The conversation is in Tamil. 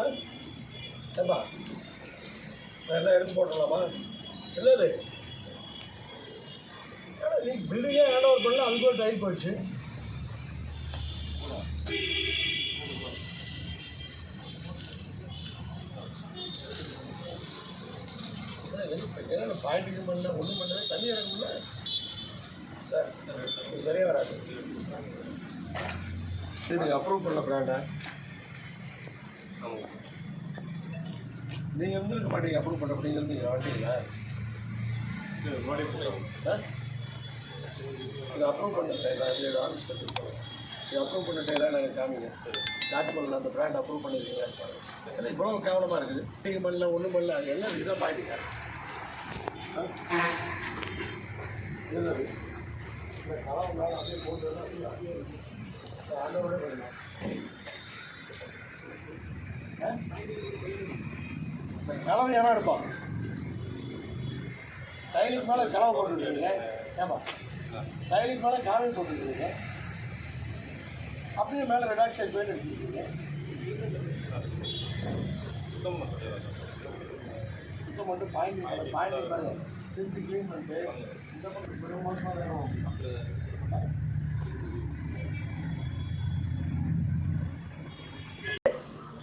ஆ ஏப்பா எல்லாம் எடுத்து போட்டுடலாமா? என்னது? நீ பில்டிங்கே ஹேண்ட் ஓவர் பண்ணல அதுக்கு ஒரு டைம் போயிடுச்சு. என்ன பாயிண்ட்டுக்கு பண்ணல ஒன்றும் பண்ணல தண்ணி எடுக்கல சார் சரியாக வராது. இது அப்ரூவ் பண்ண பிராண்டை ஆமாம் நீங்கள் இருந்திருக்க மாட்டீங்க அப்ரூவ் பண்ண நீங்கள் வாங்கிட்டீங்களா ஆ? இது அப்ரூவ் பண்ண டைலா இது ஆன்ஸ் பண்ணி இது அப்ரூவ் பண்ண டைலா நாங்கள் காமிங்க. டாக்குமெண்ட்டில் அந்த பிராண்ட் அப்ரூவ் பண்ணிருக்கீங்க ஏன்னா இவ்வளோ கேவலமாக இருக்குது. நீங்கள் பண்ணல ஒன்றும் பண்ணல. அது எல்லாம் இதாக பாயிட்டீங்க என்னது? கலவை மேலே அப்படியே போட்டு அப்படியே அப்படியே இருக்கு. ஆண்டவரோட பண்ணலாம் இந்த கலவை ஏன்னா இருப்பான். டைலுக்கு மேலே கலவை போட்டுருக்கீங்க. ஏமா டைலுக்கு மேலே கலவை போட்டுருக்கீங்க. அப்படியே மேலே ரெடாக்சைட் பெயிண்ட் அடிச்சிருக்கீங்க சுத்தம் மட்டும் பாயிண்ட் பாயிண்ட் மேலே திருப்பி க்ளீன் பண்ணிட்டு இந்த பக்கம் ஒரு மாதமாக வேணும்.